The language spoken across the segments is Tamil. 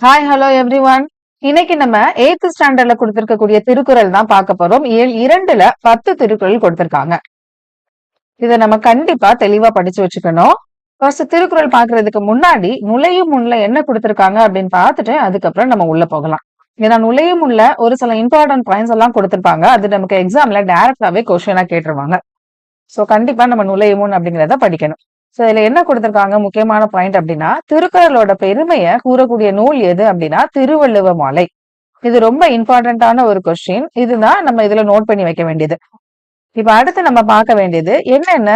ஹாய் ஹலோ எவ்ரி ஒன் இன்னைக்கு நம்ம எயித்து ஸ்டாண்டர்ட்ல கொடுத்திருக்கக்கூடிய திருக்குறள் தான் பார்க்க போறோம். இரண்டுல பத்து திருக்குறள் கொடுத்திருக்காங்க. இதை நம்ம கண்டிப்பா தெளிவா படிச்சு வச்சுக்கணும். ஃபர்ஸ்ட் திருக்குறள் பாக்குறதுக்கு முன்னாடி நுழையும் முன்ல என்ன கொடுத்திருக்காங்க அப்படின்னு பார்த்துட்டு அதுக்கப்புறம் நம்ம உள்ள போகலாம். ஏன்னா நுழையும் முன்ல ஒரு சில இம்பார்ட்டன்ட் பாயிண்ட்ஸ் எல்லாம் கொடுத்திருப்பாங்க. அது நமக்கு எக்ஸாம்ல டைரக்டாவே கொஸ்டினா கேட்டுருவாங்க. சோ கண்டிப்பா நம்ம நுழையும் முன் அப்படிங்கிறத படிக்கணும். சோ இதுல என்ன கொடுத்திருக்காங்க? முக்கியமான பாயிண்ட் அப்படின்னா திருக்குறளோட பெருமையை கூறக்கூடிய நூல் எது அப்படின்னா திருவள்ளுவ மாலை. இது ரொம்ப இம்பார்ட்டன்டான ஒரு கொஸ்டின் இதுதான் நம்ம இதுல நோட் பண்ணி வைக்க வேண்டியது. இப்ப அடுத்து நம்ம பார்க்க வேண்டியது என்னென்ன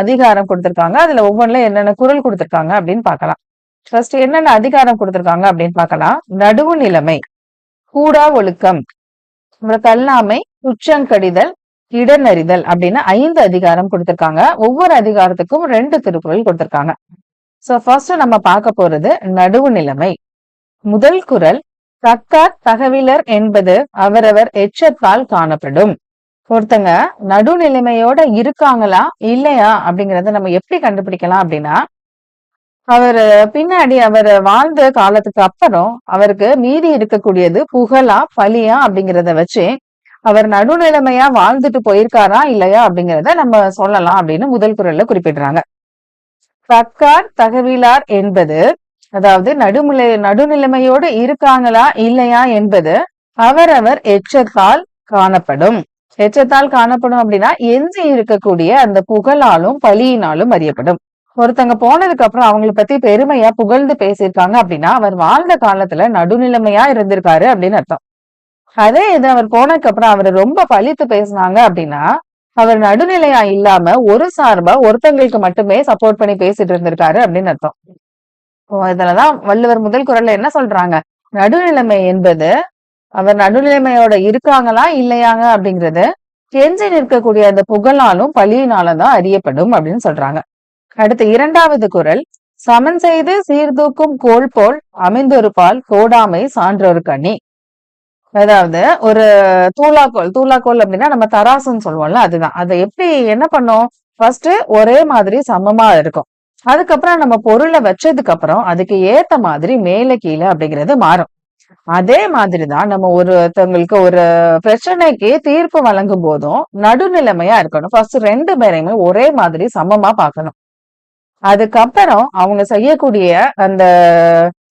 அதிகாரம் கொடுத்திருக்காங்க? அதுல ஒவ்வொன்றுல என்னென்ன குரல் கொடுத்திருக்காங்க அப்படின்னு பார்க்கலாம். ஃபர்ஸ்ட் என்னென்ன அதிகாரம் கொடுத்திருக்காங்க அப்படின்னு பார்க்கலாம். நடுவு நிலைமை கூடா ஒழுக்கம் அப்புறம் கல்லாமை குற்றங்கடிதல் இடனறிதல் அப்படின்னு ஐந்து அதிகாரம் கொடுத்திருக்காங்க. ஒவ்வொரு அதிகாரத்துக்கும் ரெண்டு திருக்குறள் கொடுத்திருக்காங்க. சோ ஃபர்ஸ்ட் நம்ம பார்க்க போறது நடுவு நிலைமை முதல் குரல் தக்கார் தகவிலர் என்பது அவரவர் எச்சத்தால் காணப்படும். ஒருத்தங்க நடுநிலைமையோட இருக்காங்களா இல்லையா அப்படிங்கறத நம்ம எப்படி கண்டுபிடிக்கலாம் அப்படின்னா அவர் பின்னாடி அவர் வாழ்ந்த காலத்துக்கு அப்புறம் அவருக்கு மீதி இருக்கக்கூடியது புகழா பலியா அப்படிங்கிறத வச்சு அவர் நடுநிலைமையா வாழ்ந்துட்டு போயிருக்காரா இல்லையா அப்படிங்கிறத நம்ம சொல்லலாம் அப்படின்னு முதல் குரல்ல குறிப்பிடுறாங்க. தக்கார் தகவிலார் என்பது அதாவது நடுமுலை நடுநிலைமையோடு இருக்காங்களா இல்லையா என்பது அவரவர் எச்சத்தால் காணப்படும். எச்சத்தால் காணப்படும் அப்படின்னா எஞ்சி இருக்கக்கூடிய அந்த புகழாலும் பலியினாலும் அறியப்படும். ஒருத்தங்க போனதுக்கு அப்புறம் அவங்களை பத்தி பெருமையா புகழ்ந்து பேசியிருக்காங்க அப்படின்னா அவர் வாழ்ந்த காலத்துல நடுநிலைமையா இருந்திருக்காரு அப்படின்னு அர்த்தம். அதே இது அவர் போனதுக்கு அப்புறம் அவர் ரொம்ப பழித்து பேசினாங்க அப்படின்னா அவர் நடுநிலையா இல்லாம ஒரு சார்பா ஒருத்தங்களுக்கு மட்டுமே சப்போர்ட் பண்ணி பேசிட்டு இருந்திருக்காரு அப்படின்னு அர்த்தம். இதுலதான் வள்ளுவர் முதல் குரல்ல என்ன சொல்றாங்க? நடுநிலைமை என்பது அவர் நடுநிலைமையோட இருக்காங்களா இல்லையாங்க அப்படிங்கறது கெஞ்சி நிற்கக்கூடிய அந்த புகழாலும் பழியினாலும் தான் அறியப்படும் அப்படின்னு சொல்றாங்க. அடுத்து இரண்டாவது குரல் சமன் செய்து சீர்தூக்கும் கோல் போல் அமைந்தொருபால் கோடாமை சான்றொரு கனி அதாவது ஒரு தூளாக்கோல் தூளாக்கோல் அப்படின்னா நம்ம தராசுன்னு சொல்லுவோம்ல அதுதான். அதை எப்படி என்ன பண்ணோம்? ஃபர்ஸ்ட் ஒரே மாதிரி சமமா இருக்கும். அதுக்கப்புறம் நம்ம பொருளை வச்சதுக்கு அப்புறம் அதுக்கு ஏத்த மாதிரி மேல கீழே அப்படிங்கிறது மாறும். அதே மாதிரிதான் நம்ம ஒருத்தவங்களுக்கு ஒரு பிரச்சனைக்கு தீர்ப்பு வழங்கும் போதும் நடுநிலைமையா இருக்கணும். ஃபர்ஸ்ட் ரெண்டு பேரையுமே ஒரே மாதிரி சமமா பார்க்கணும். அதுக்கப்புறம் அவங்க செய்யக்கூடிய அந்த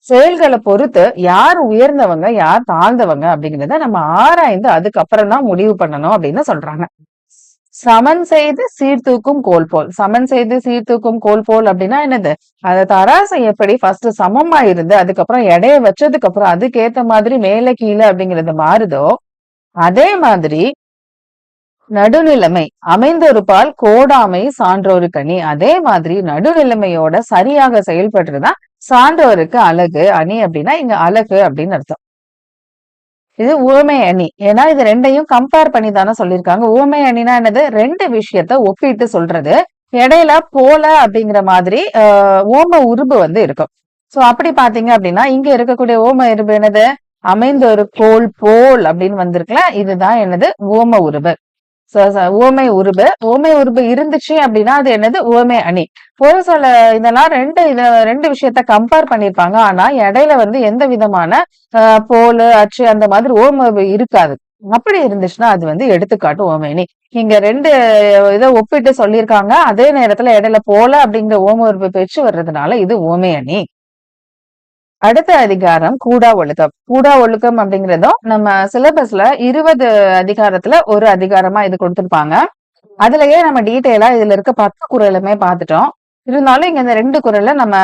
செயல்களை பொறுத்து யார் உயர்ந்தவங்க யார் தாழ்ந்தவங்க அப்படிங்கிறத நம்ம ஆராய்ந்து அதுக்கப்புறம் தான் முடிவு பண்ணணும் அப்படின்னு சொல்றாங்க. சமன் செய்து சீர்தூக்கும் கோல் போல் சமன் செய்து சீர்தூக்கும் கோல் போல் அப்படின்னா என்னது? அந்த தராசை எப்படி ஃபர்ஸ்ட் சமமா இருந்து அதுக்கப்புறம் எடைய வச்சதுக்கு அப்புறம் அதுக்கேத்த மாதிரி மேல கீழே அப்படிங்கிறது மாறுதோ அதே மாதிரி நடுநிலைமை. அமைந்தொருப்பால் கோடாமை சான்றோரு கனி. அதே மாதிரி நடுநிலைமையோட சரியாக செயல்படுறதுதான் சான்றோருக்கு அழகு அணி அப்படின்னா இங்க அழகு அப்படின்னு அர்த்தம். இது உவமை அணி. ஏன்னா இது ரெண்டையும் கம்பேர் பண்ணி தானே சொல்லியிருக்காங்க. உவமை அணினா என்னது? ரெண்டு விஷயத்த ஒப்பிட்டு சொல்றது. இடையில போல அப்படிங்கிற மாதிரி ஆஹ் ஓம உருபு வந்து இருக்கும். சோ அப்படி பாத்தீங்க அப்படின்னா இங்க இருக்கக்கூடிய ஓம உருபு என்னது? அமைந்த ஒரு கோல் போல் அப்படின்னு வந்திருக்குல்ல இதுதான் என்னது? ஓம உருபு. ஓமை உருபு. ஓமை உருபு இருந்துச்சு அப்படின்னா அது என்னது? ஓமை அணி. ஒரு சில இதெல்லாம் ரெண்டு இத ரெண்டு விஷயத்த கம்பேர் பண்ணிருப்பாங்க. ஆனா இடையில வந்து எந்த விதமான போல் அச்சு அந்த மாதிரி ஓம இருக்காது. அப்படி இருந்துச்சுன்னா அது வந்து எடுத்துக்காட்டு ஓமேனி இங்க ரெண்டு இதை ஒப்பிட்டு சொல்லியிருக்காங்க. அதே நேரத்துல இடையில போல அப்படிங்கிற ஓம உருவு பெற்று வர்றதுனால இது ஓமை அணி. அடுத்த அதிகாரம் கூடா ஒழுக்கம். கூடா ஒழுக்கம் அப்படிங்கறதும் நம்ம சிலபஸ்ல இருபது அதிகாரத்துல ஒரு அதிகாரமா இது கொடுத்திருப்பாங்க. அதுலயே நம்ம டீட்டெயிலா இதுல இருக்க பத்து குரலுமே பார்த்துட்டோம். இருந்தாலும் இங்க இந்த ரெண்டு குரல்ல நம்ம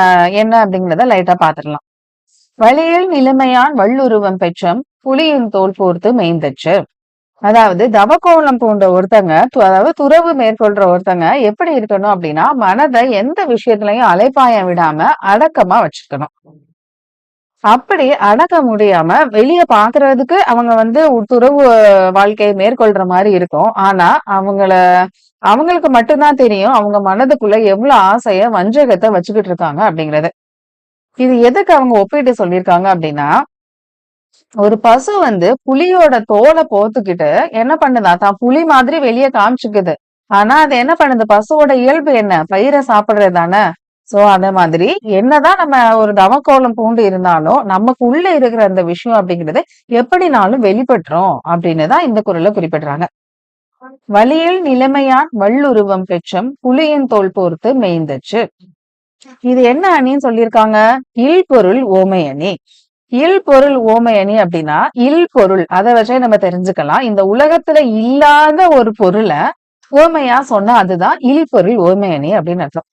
என்ன அப்படிங்கறத லைட்டா பாத்துடலாம் வழியில் நிலைமையான் வள்ளுருவம் பெற்றம் புலியின் தோல் போர்த்து மெய்ந்தச்சு. அதாவது தவக்கோலம் போன்ற ஒருத்தங்க அதாவது துறவு மேற்கொள்ற ஒருத்தங்க எப்படி இருக்கணும் அப்படின்னா மனதை எந்த விஷயத்திலையும் அலைப்பாயம் விடாம அடக்கமா வச்சுக்கணும். அப்படி அடக்க முடியாம வெளிய பாக்குறதுக்கு அவங்க வந்து துறவு வாழ்க்கையை மேற்கொள்ற மாதிரி இருக்கும். ஆனா அவங்கள அவங்களுக்கு மட்டும்தான் தெரியும் அவங்க மனதுக்குள்ள எவ்வளவு ஆசைய வஞ்சகத்தை வச்சுக்கிட்டு இருக்காங்க அப்படிங்கறது. இது எதுக்கு அவங்க ஒப்பிட்டு சொல்லியிருக்காங்க அப்படின்னா ஒரு பசு வந்து புலியோட தோலை போத்துக்கிட்டு என்ன பண்ணுதா? தான் புலி மாதிரி வெளியே காமிச்சுக்குது. ஆனா அது என்ன பண்ணுது? பசுவோட இயல்பு என்ன? பயிரை சாப்பிடுறது தானே? சோ அந்த மாதிரி என்னதான் நம்ம ஒரு தவக்கோலம் பூண்டு இருந்தாலும் நமக்கு உள்ள இருக்கிற அந்த விஷயம் அப்படிங்கிறது எப்படினாலும் வெளிப்பட்டுரும் அப்படின்னு தான் இந்த குரல்ல குறிப்பிடுறாங்க. வழியில் நிலைமையான் வள்ளுருவம் பெற்றம் புலியின் தோல் போர்த்து மேய்ந்தச்சு. இது என்ன அணின்னு சொல்லியிருக்காங்க? இல் பொருள் ஓமை அணி. இல் பொருள் ஓமை அணி அப்படின்னா இல் பொருள். அதை வச்சே நம்ம தெரிஞ்சுக்கலாம். இந்த உலகத்துல இல்லாத ஒரு பொருளை ஓமையா சொன்னா அதுதான் இல் பொருள் ஓமை அணி அப்படின்னு அர்த்தம்.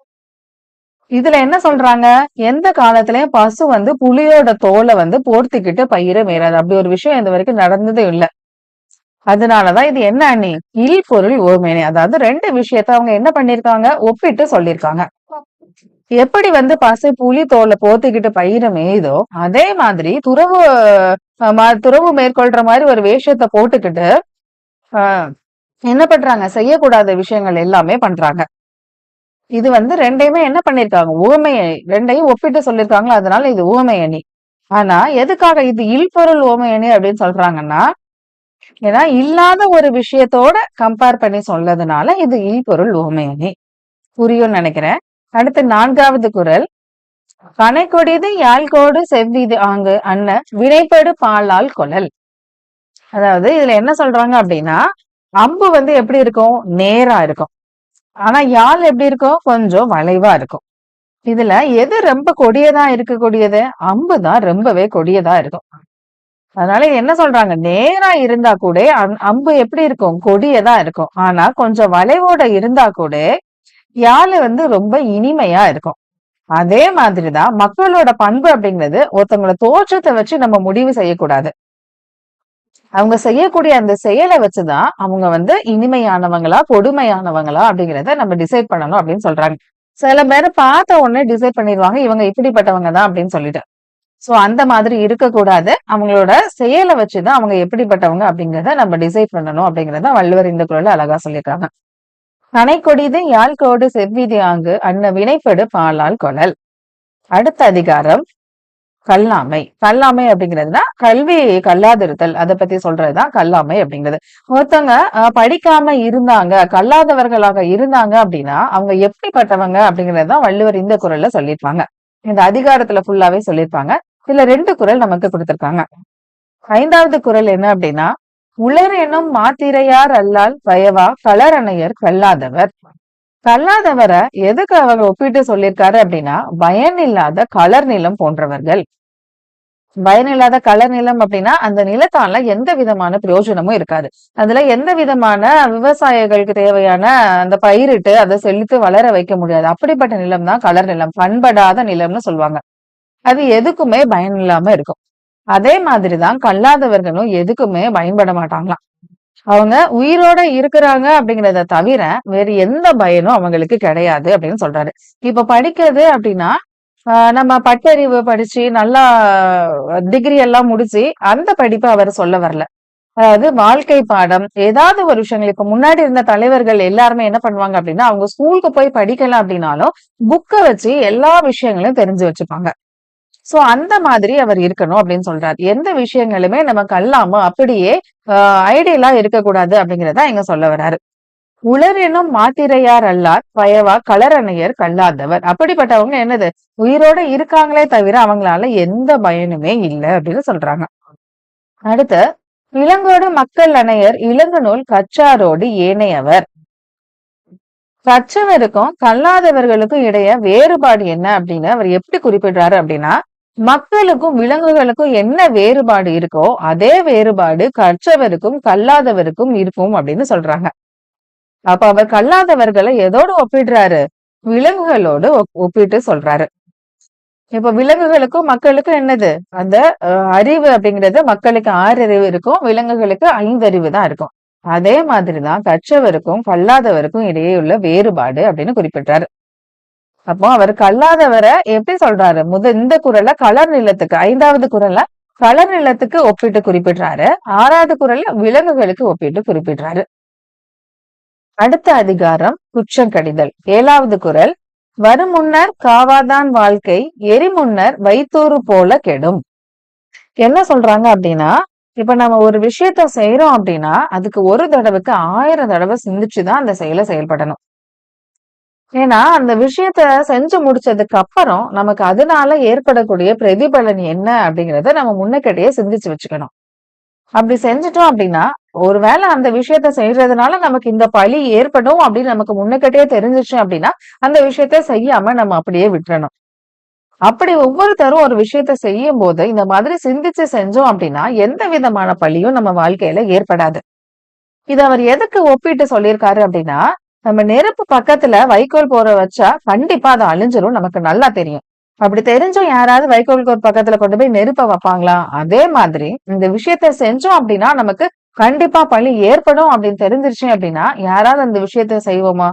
இதுல என்ன சொல்றாங்க? எந்த காலத்திலயும் பசு வந்து புலியோட தோலை வந்து போர்த்திக்கிட்டு பயிர மேறாது? அப்படி ஒரு விஷயம் இது வரைக்கும் நடந்ததே இல்லை. அதனாலதான் இது என்ன அணி இல் பொருள் ஓமேனி. அதாவது ரெண்டு விஷயத்த அவங்க என்ன பண்ணிருக்காங்க? ஒப்பிட்டு சொல்லியிருக்காங்க எப்படி வந்து பசு புலி தோலை போத்திக்கிட்டு பயிர மேயுதோ அதே மாதிரி துறவு ம- துறவு மேற்கொள்ற மாதிரி ஒரு வேஷத்தை போட்டுக்கிட்டு ஆஹ், என்ன பண்றாங்க? செய்யக்கூடாத விஷயங்கள் எல்லாமே பண்றாங்க. இது வந்து ரெண்டையுமே என்ன பண்ணிருக்காங்க? ஊமை ரெண்டையும் ஒப்பிட்டு சொல்லிருக்காங்களா? அதனால இது ஊமை அணி. ஆனா எதுக்காக இது இல்பொருள் ஊமை அணி அப்படின்னு சொல்றாங்கன்னா ஏன்னா இல்லாத ஒரு விஷயத்தோட கம்பேர் பண்ணி சொல்லதுனால இது இல்பொருள் ஊமை அணி. புரியும்னு நினைக்கிறேன். அடுத்து நான்காவது குரல். கனைக்கொடிது யாழ்கோடு செவ்விது ஆங்கு அண்ண வினைப்படு பாலால் கொழல். அதாவது இதுல என்ன சொல்றாங்க அப்படின்னா அம்பு வந்து எப்படி இருக்கும்? நேரா இருக்கும். ஆனா யாழ் எப்படி இருக்கும் கொஞ்சம் வளைவா இருக்கும். இதுல எது ரொம்ப கொடியதா இருக்கக்கூடியது? அம்பு தான் ரொம்பவே கொடியதா இருக்கும். அதனால என்ன சொல்றாங்க? நேரா இருந்தா கூட அம்பு எப்படி இருக்கும்? கொடியதா இருக்கும். ஆனா கொஞ்சம் வளைவோட இருந்தா கூட யாழ் வந்து ரொம்ப இனிமையா இருக்கும். அதே மாதிரிதான் மக்களோட பண்பு அப்படிங்கிறது ஒருத்தவங்களோட தோற்றத்தை வச்சு நம்ம முடிவு செய்யக்கூடாது. அவங்க செய்யக்கூடிய அந்த செயலை வச்சுதான் அவங்க வந்து இனிமையானவங்களா கொடுமையானவங்களா அப்படிங்கிறத நம்ம டிசைட் பண்ணணும் அப்படின்னு சொல்றாங்க. சில பேர் பார்த்த உடனே டிசைட் பண்ணிடுவாங்க இவங்க இப்படிப்பட்டவங்க தான் அப்படின்னு சொல்லிட்டு. சோ அந்த மாதிரி இருக்கக்கூடாது. அவங்களோட செயலை வச்சுதான் அவங்க எப்படிப்பட்டவங்க அப்படிங்கிறத நம்ம டிசைட் பண்ணணும் அப்படிங்கறத வள்ளுவர் இந்த குரல் அழகா சொல்லியிருக்காங்க. யாழ் யாழ்கோடு செவ்விதி ஆங்கு அன்ன வினைப்படு பாலால் கொழல். அடுத்த அதிகாரம் கல்லாமை. கல்லாமை அப்படிங்கிறதுனா கல்வி கல்லாதிருத்தல். அதை பத்தி சொல்றதுதான் கல்லாமை அப்படிங்கிறது. ஒருத்தவங்க படிக்காம இருந்தாங்க கல்லாதவர்களாக இருந்தாங்க அப்படின்னா அவங்க எப்படிப்பட்டவங்க அப்படிங்கறதுதான் வள்ளுவர் இந்த குரல்ல சொல்லியிருப்பாங்க. இந்த அதிகாரத்துல ஃபுல்லாவே சொல்லியிருப்பாங்க. இதுல ரெண்டு குரல் நமக்கு கொடுத்திருக்காங்க. ஐந்தாவது குரல் என்ன அப்படின்னா உளர் எனும் மாத்திரையார் அல்லால் பயவா களரணையர் கல்லாதவர். கல்லாதவரை எதுக்கு அவங்க ஒப்பிட்டு சொல்லியிருக்காரு அப்படின்னா பயன் இல்லாத கலர் நிலம் போன்றவர்கள். பயன் இல்லாத கலர் நிலம் அப்படின்னா அந்த நிலத்தால எந்த விதமான பிரயோஜனமும் இருக்காது. அதுல எந்த விதமான விவசாயிகளுக்கு தேவையான அந்த பயிரிட்டு அதை செழித்து வளர வைக்க முடியாது. அப்படிப்பட்ட நிலம் தான் கலர் நிலம். பண்படாத நிலம்னு சொல்லுவாங்க. அது எதுக்குமே பயன் இல்லாம இருக்கும். அதே மாதிரிதான் கல்லாதவர்களும் எதுக்குமே பயன்பட மாட்டாங்களாம். அவங்க உயிரோட இருக்கிறாங்க அப்படிங்கறத தவிர வேற எந்த பயனும் அவங்களுக்கு கிடையாது அப்படின்னு சொல்றாரு. இப்ப படிக்கிறது அப்படின்னா ஆஹ் நம்ம பட்டறிவு படிச்சு நல்லா டிகிரி எல்லாம் முடிச்சு அந்த படிப்பை அவர் சொல்ல வரல. அதாவது வாழ்க்கை பாடம் ஏதாவது ஒரு விஷயங்கள். இப்ப முன்னாடி இருந்த தலைவர்கள் எல்லாருமே என்ன பண்ணுவாங்க அப்படின்னா அவங்க ஸ்கூலுக்கு போய் படிக்கலாம் அப்படின்னாலும் புக்கை வச்சு எல்லா விஷயங்களையும் தெரிஞ்சு வச்சுப்பாங்க. சோ அந்த மாதிரி அவர் இருக்கணும் அப்படின்னு சொல்றாரு. எந்த விஷயங்களுமே நம்ம கல்லாம அப்படியே ஐடியலா இருக்கக்கூடாது அப்படிங்கறத இங்க சொல்ல வர்றாரு உளரெனும் மாத்திரையார் அல்லார் பயவா கலரணையர் கல்லாதவர். அப்படிப்பட்டவங்க என்னது? உயிரோட இருக்காங்களே தவிர அவங்களால எந்த பயனுமே இல்லை அப்படின்னு சொல்றாங்க. அடுத்து இளங்கோடு மக்கள் அணையர் இளங்கு நூல் கற்றாரோடு ஏனையவர். கற்றவருக்கும் கல்லாதவர்களுக்கும் இடையே வேறுபாடு என்ன அப்படின்னு அவர் எப்படி குறிப்பிடுறாரு அப்படின்னா மக்களுக்கும் விலங்குகளுக்கும் என்ன வேறுபாடு இருக்கோ அதே வேறுபாடு கற்றவருக்கும் கல்லாதவருக்கும் இருக்கும் அப்படின்னு சொல்றாங்க. அப்ப அவர் கல்லாதவர்களை எதோடு ஒப்பிடுறாரு? விலங்குகளோடு ஒப்- ஒப்பிட்டு சொல்றாரு. இப்ப விலங்குகளுக்கும் மக்களுக்கும் என்னது? அந்த அறிவு அப்படிங்கிறது மக்களுக்கு ஆறு அறிவு இருக்கும் விலங்குகளுக்கு ஐந்தறிவு தான் இருக்கும். அதே மாதிரிதான் கற்றவருக்கும் கல்லாதவருக்கும் இடையே உள்ள வேறுபாடு அப்படின்னு குறிப்பிட்டாரு அப்போ அவர் கல்லாதவரை எப்படி சொல்றாரு? முத இந்த குரல்ல கலர் நிலத்துக்கு ஐந்தாவது குரல்ல கலர் நிலத்துக்கு ஒப்பிட்டு குறிப்பிடுறாரு. ஆறாவது குரல்ல விலங்குகளுக்கு ஒப்பிட்டு குறிப்பிடுறாரு. அடுத்த அதிகாரம் குற்றம் கடிதல். ஏழாவது குரல் வருமுன்னர் காவாதான் வாழ்க்கை எரிமுன்னர் வைத்தூறு போல கெடும். என்ன சொல்றாங்க அப்படின்னா இப்ப நம்ம ஒரு விஷயத்த செய்யறோம் அப்படின்னா அதுக்கு ஒரு தடவைக்கு ஆயிரம் தடவை சிந்திச்சுதான் அந்த செயலை செயல்படணும். ஏன்னா அந்த விஷயத்த செஞ்சு முடிச்சதுக்கு அப்புறம் நமக்கு அதனால ஏற்படக்கூடிய பிரதிபலன் என்ன அப்படிங்கறத நம்ம முன்னக்கிட்டயே சிந்திச்சு வச்சுக்கணும். அப்படி செஞ்சுட்டோம் அப்படின்னா ஒருவேளை அந்த விஷயத்த செய்யறதுனால நமக்கு இந்த பழி ஏற்படும் அப்படின்னு நமக்கு முன்னக்கிட்டயே தெரிஞ்சிச்சு அப்படின்னா அந்த விஷயத்த செய்யாம நம்ம அப்படியே விட்டுறணும். அப்படி ஒவ்வொருத்தரும் ஒரு விஷயத்த செய்யும் போது இந்த மாதிரி சிந்திச்சு செஞ்சோம் அப்படின்னா எந்த விதமான பழியும் நம்ம வாழ்க்கையில ஏற்படாது. இது அவர் எதுக்கு ஒப்பிட்டு சொல்லியிருக்காரு அப்படின்னா நம்ம நெருப்பு பக்கத்துல வைக்கோல் போற வச்சா கண்டிப்பா அது அழிஞ்சிரும் நமக்கு நல்லா தெரியும். அப்படி தெரிஞ்சும் யாராவது வைக்கோல் கோர் பக்கத்துல கொண்டு போய் நெருப்ப வைப்பாங்களா? அதே மாதிரி இந்த விஷயத்த செஞ்சோம் அப்படின்னா நமக்கு கண்டிப்பா பழி ஏற்படும் அப்படின்னு தெரிஞ்சிருச்சு அப்படின்னா யாராவது அந்த விஷயத்த செய்வோமா?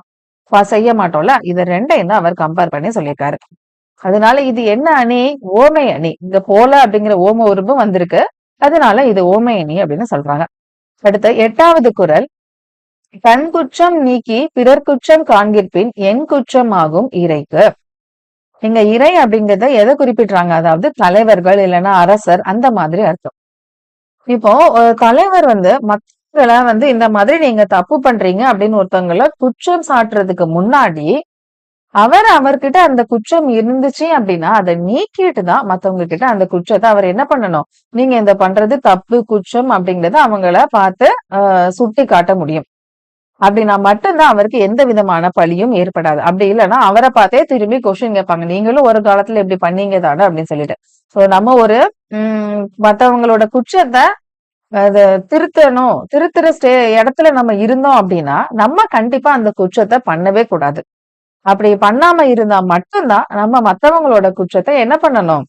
செய்ய மாட்டோம்ல. இது ரெண்டையும் தான் அவர் கம்பேர் பண்ணி சொல்லியிருக்காரு. அதனால இது என்ன அணி? ஓமை அணி. இங்க போல அப்படிங்கிற ஓம உருவம் வந்திருக்கு. அதனால இது ஓமை அணி அப்படின்னு சொல்றாங்க. அடுத்து எட்டாவது குரல். தன் குற்றம் நீக்கி பிறர் குற்றம் காண்கிற்பின் என் குற்றம் ஆகும் இறைக்கு. இங்க இறை அப்படிங்கிறத எதை குறிப்பிடுறாங்க? அதாவது தலைவர்கள் இல்லைன்னா அரசர் அந்த மாதிரி அர்த்தம். இப்போ தலைவர் வந்து மக்களை வந்து இந்த மாதிரி நீங்க தப்பு பண்றீங்க அப்படின்னு ஒருத்தவங்கள குற்றம் சாட்டுறதுக்கு முன்னாடி அவர் அவர்கிட்ட அந்த குற்றம் இருந்துச்சு அப்படின்னா அதை நீக்கிட்டு தான் மத்தவங்க கிட்ட அந்த குற்றத்தை அவர் என்ன பண்ணணும்? நீங்க இந்த பண்றது தப்பு குற்றம் அப்படிங்கறத அவங்கள பார்த்து ஆஹ் சுட்டி காட்ட முடியும். அப்படின்னா மட்டும்தான் அவருக்கு எந்த விதமான பழியும் ஏற்படாது. அப்படி இல்லைன்னா அவரை பார்த்தே திரும்பி கொஸ்டின் கேட்பாங்க. நீங்களும் ஒரு காலத்துல இப்படி பண்ணீங்க தானே அப்படின்னு சொல்லிட்டு. ஸோ நம்ம ஒரு உம் மத்தவங்களோட குற்றத்தை அது திருத்தணும் திருத்துற ஸ்டே இடத்துல நம்ம இருந்தோம் அப்படின்னா நம்ம கண்டிப்பா அந்த குற்றத்தை பண்ணவே கூடாது. அப்படி பண்ணாம இருந்தா மட்டும்தான் நம்ம மத்தவங்களோட குற்றத்தை என்ன பண்ணணும்?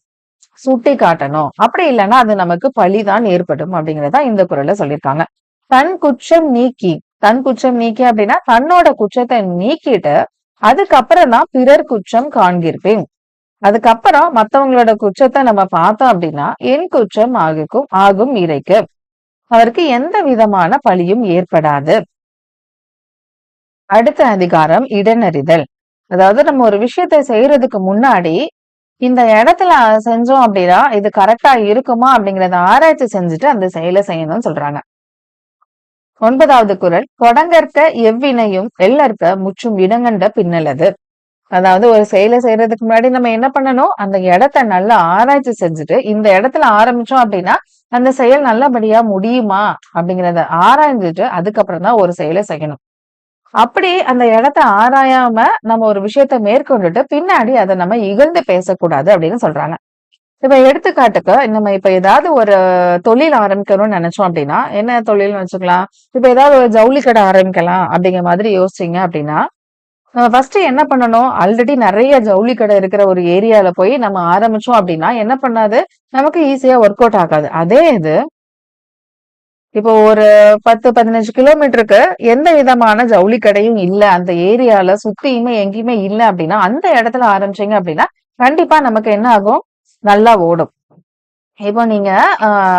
சுட்டி காட்டணும் அப்படி இல்லைன்னா அது நமக்கு பழிதான் ஏற்படும் அப்படிங்கறத இந்த குரல்ல சொல்லியிருக்காங்க. தன் குற்றம் நீக்கி தன் குற்றம் நீக்கி அப்படின்னா தன்னோட குற்றத்தை நீக்கிட்டு அதுக்கப்புறம் தான் பிறர் குற்றம் காண்கிருப்பேன் அதுக்கப்புறம் மத்தவங்களோட குற்றத்தை நம்ம பார்த்தோம் அப்படின்னா என் குற்றம் ஆகும் ஆகும் இறைக்கு. அவருக்கு எந்த விதமான பழியும் ஏற்படாது. அடுத்த அதிகாரம் இடனறிதல். அதாவது நம்ம ஒரு விஷயத்தை செய்யறதுக்கு முன்னாடி இந்த இடத்துல செஞ்சோம் அப்படின்னா இது கரெக்டா இருக்குமா அப்படிங்கறத ஆராய்ச்சி செஞ்சுட்டு அந்த செயலை செய்யணும்னு சொல்றாங்க. ஒன்பதாவது குரல் தொடங்கற்க எவ்வினையும் எல்லற்க முற்றும் இடங்கண்ட பின்னலது. அதாவது ஒரு செயலை செய்யறதுக்கு முன்னாடி நம்ம என்ன பண்ணணும்? அந்த இடத்த நல்லா ஆராய்ச்சி செஞ்சுட்டு இந்த இடத்துல ஆரம்பிச்சோம் அப்படின்னா அந்த செயல் நல்லபடியா முடியுமா? அப்படிங்கிறத ஆராய்ஞ்சிட்டு அதுக்கப்புறம் தான் ஒரு செயலை செய்யணும். அப்படி அந்த இடத்த ஆராயாம நம்ம ஒரு விஷயத்த மேற்கொண்டுட்டு பின்னாடி அதை நம்ம இகழ்ந்து பேசக்கூடாது அப்படின்னு சொல்றாங்க. இப்ப எடுத்துக்காட்டுக்கு நம்ம இப்ப ஏதாவது ஒரு தொழில் ஆரம்பிக்கணும்னு நினைச்சோம் அப்படின்னா என்ன தொழில்னு வச்சுக்கலாம். இப்ப ஏதாவது ஒரு ஜவுளி கடை ஆரம்பிக்கலாம் அப்படிங்கிற மாதிரி யோசிச்சீங்க அப்படின்னா நம்ம ஃபர்ஸ்ட் என்ன பண்ணணும்? ஆல்ரெடி நிறைய ஜவுளி கடை இருக்கிற ஒரு ஏரியால போய் நம்ம ஆரம்பிச்சோம் அப்படின்னா என்ன பண்ணாது? நமக்கு ஈஸியா ஒர்க் அவுட் ஆகாது. அதே இது இப்போ ஒரு பத்து பதினஞ்சு கிலோமீட்டருக்கு எந்த விதமான ஜவுளி கடையும் இல்ல. அந்த ஏரியால சுத்தியுமே எங்கேயுமே இல்ல அப்படின்னா அந்த இடத்துல ஆரம்பிச்சீங்க அப்படின்னா கண்டிப்பா நமக்கு என்ன ஆகும்? நல்லா ஓடும். இப்போ நீங்க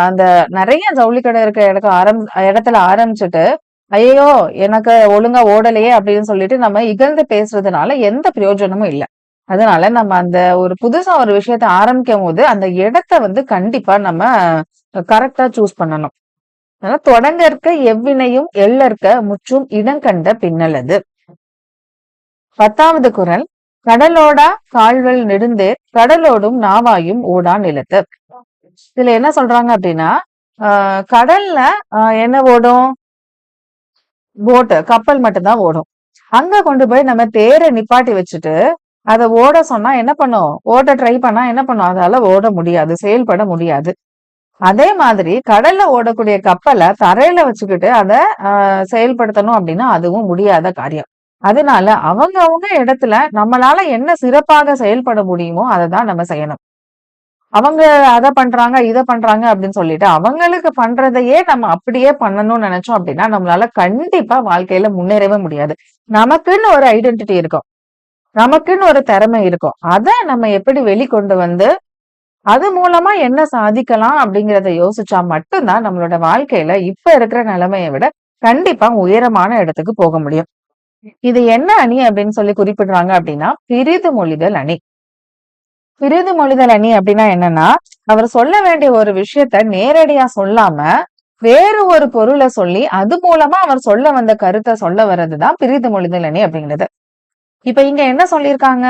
அந்த நிறைய ஜவுளி கடை இருக்க இடத்துல ஆரம் இடத்துல ஆரம்பிச்சுட்டு ஐயோ எனக்கு ஒழுங்கா ஓடலையே அப்படின்னு சொல்லிட்டு நம்ம இகழ்ந்து பேசுறதுனால எந்த பிரயோஜனமும் இல்லை. அதனால நம்ம அந்த ஒரு புதுசா ஒரு விஷயத்த ஆரம்பிக்கும் போது அந்த இடத்த வந்து கண்டிப்பா நம்ம கரெக்டா சூஸ் பண்ணணும். அதனால தொடங்கற்க எவ்வினையும் எள்ளற்க முற்றும் இடங்கண்ட பின்னலது பத்தாவது குரல் கடலோடா கால்வல் நெடுந்தேர் கடலோடும் நாவாயும் ஓடா நிலத்து. இதுல என்ன சொல்றாங்க அப்படின்னா ஆஹ் கடல்ல ஆஹ் என்ன ஓடும்? போட்டு கப்பல் மட்டும்தான் ஓடும். அங்க கொண்டு போய் நம்ம தேரை நிப்பாட்டி வச்சுட்டு அதை ஓட சொன்னா என்ன பண்ணும்? ஓட ட்ரை பண்ணா என்ன பண்ணும்? அதால ஓட முடியாது செயல்பட முடியாது. அதே மாதிரி கடல்ல ஓடக்கூடிய கப்பலை தரையில வச்சுக்கிட்டு அதை ஆஹ் செயல்படுத்தணும் அப்படின்னா அதுவும் முடியாத காரியம். அதனால அவங்க அவங்க இடத்துல நம்மளால என்ன சிறப்பாக செயல்பட முடியுமோ அதை தான் நம்ம செய்யணும். அவங்க அதை பண்றாங்க இதை பண்றாங்க அப்படின்னு சொல்லிட்டு அவங்களுக்கு பண்றதையே நம்ம அப்படியே பண்ணணும்னு நினைச்சோம் அப்படின்னா நம்மளால கண்டிப்பா வாழ்க்கையில முன்னேறவே முடியாது. நமக்குன்னு ஒரு ஐடென்டிட்டி இருக்கும். நமக்குன்னு ஒரு திறமை இருக்கும். அதை நம்ம எப்படி வெளிக்கொண்டு வந்து அது மூலமா என்ன சாதிக்கலாம் அப்படிங்கிறத யோசிச்சா மட்டும்தான் நம்மளோட வாழ்க்கையில இப்ப இருக்கிற நிலைமையை விட கண்டிப்பா உயரமான இடத்துக்கு போக முடியும். இது என்ன அணி அப்படின்னு சொல்லி குறிப்பிடுறாங்க அப்படின்னா பிரிது மொழிதல் அணி. பிரிது மொழிதல் அணி அப்படின்னா என்னன்னா அவர் சொல்ல வேண்டிய ஒரு விஷயத்த நேரடியா சொல்லாம வேறு ஒரு பொருளை சொல்லி அது மூலமா அவர் சொல்ல வந்த கருத்தை சொல்ல வர்றதுதான் பிரிது மொழிதல் அணி அப்படிங்கிறது. இப்ப இங்க என்ன சொல்லியிருக்காங்க?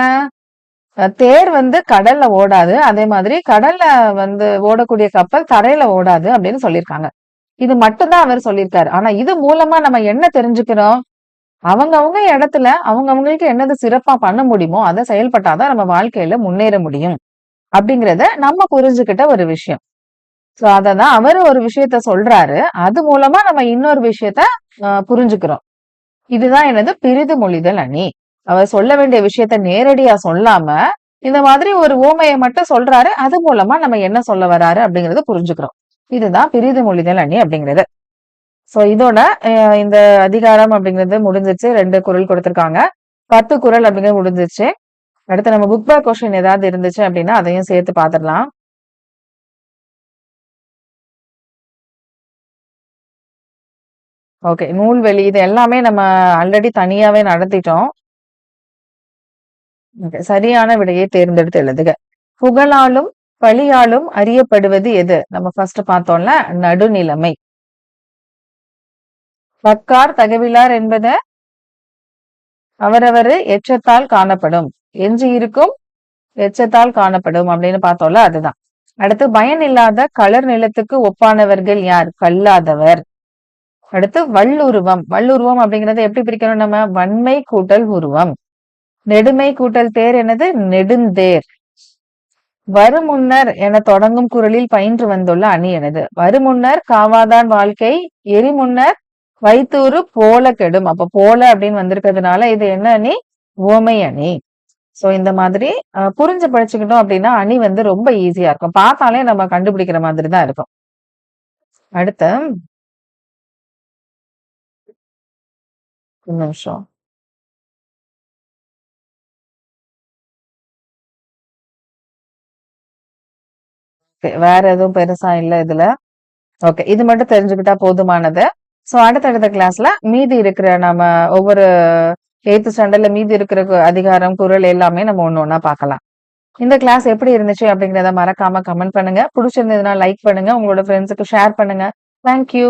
தேர் வந்து கடல்ல ஓடாது அதே மாதிரி கடல்ல வந்து ஓடக்கூடிய கப்பல் தரையில ஓடாது அப்படின்னு சொல்லியிருக்காங்க. இது மட்டும்தான் அவர் சொல்லியிருக்காரு. ஆனா இது மூலமா நம்ம என்ன தெரிஞ்சுக்கிறோம்? அவங்கவங்க இடத்துல அவங்கவங்களுக்கு என்னது சிறப்பா பண்ண முடியுமோ அதை செயல்பட்டாதான் நம்ம வாழ்க்கையில முன்னேற முடியும். அப்படிங்கிறத நம்ம புரிஞ்சுக்கிட்ட ஒரு விஷயம். சோ அததான் அவரு ஒரு விஷயத்த சொல்றாரு. அது மூலமா நம்ம இன்னொரு விஷயத்த புரிஞ்சுக்கிறோம். இதுதான் என்னது பிரிது மொழிதல் அணி. அவர் சொல்ல வேண்டிய விஷயத்த நேரடியா சொல்லாம இந்த மாதிரி ஒரு ஓமையை மட்டும் சொல்றாரு. அது மூலமா நம்ம என்ன சொல்ல வராரு அப்படிங்கறத புரிஞ்சுக்கிறோம். இதுதான் பிரிது மொழிதல் அணி அப்படிங்கிறது. சோ இதோட இந்த அதிகாரம் அப்படிங்கிறது முடிஞ்சிச்சு. ரெண்டு குரல் கொடுத்துருக்காங்க. பத்து குரல் அப்படிங்கிறது முடிஞ்சிச்சு. அடுத்து நம்ம புக் பேக் கொஸ்டின் ஏதாவது இருந்துச்சு அப்படின்னா அதையும் சேர்த்து பாத்துடலாம் ஓகே நூல்வெளி இது எல்லாமே நம்ம ஆல்ரெடி தனியாவே நடத்திட்டோம். சரியான விடையை தேர்ந்தெடுத்து எழுதுக. புகழாலும் பழியாலும் அறியப்படுவது எது? நம்ம ஃபர்ஸ்ட் பார்த்தோம்ல நடுநிலைமை. பக்கார் தகவிலார் என்பத அவரவர் எச்சத்தால் காணப்படும். எஞ்சி இருக்கும் எச்சத்தால் காணப்படும் அப்படின்னு பார்த்தோம்ல அதுதான். அடுத்து பயன் இல்லாத கலர் நிலத்துக்கு ஒப்பானவர்கள் யார்? கல்லாதவர். அடுத்து வல்லுருவம். வல்லுருவம் அப்படிங்கறத எப்படி பிரிக்கணும் நம்ம? வன்மை கூட்டல் உருவம். நெடுமை கூட்டல் தேர் எனது நெடுந்தேர். வருமுன்னர் என தொடங்கும் குரலில் பயின்று வந்துள்ள அணி எனது. வருமுன்னர் காவாதான் வாழ்க்கை எரிமுன்னர் வைத்தூறு போல கெடும். அப்ப போல அப்படின்னு வந்திருக்கிறதுனால இது என்ன அணி? ஓமை அணி. சோ இந்த மாதிரி புரிஞ்சு படிச்சுக்கிட்டோம் அப்படின்னா அணி வந்து ரொம்ப ஈஸியா இருக்கும். பார்த்தாலே நம்ம கண்டுபிடிக்கிற மாதிரி தான் இருக்கும். அடுத்த ஒரு நிமிஷம். வேற எதுவும் பெருசா இல்ல இதுல. ஓகே இது மட்டும் தெரிஞ்சுக்கிட்டா போதுமானது. சோ அடுத்தடுத்த கிளாஸ்ல மீதி இருக்கிற நம்ம ஒவ்வொரு எய்த் ஸ்டாண்டர்ட்ல மீதி இருக்கிற அதிகாரம் குரல் எல்லாமே நம்ம ஒண்ணு ஒண்ணா பார்க்கலாம். இந்த கிளாஸ் எப்படி இருந்துச்சு அப்படிங்கறத மறக்காம கமெண்ட் பண்ணுங்க. பிடிச்சிருந்ததுன்னா லைக் பண்ணுங்க. உங்களோட ஃப்ரெண்ட்ஸுக்கு ஷேர் பண்ணுங்க. தேங்க்யூ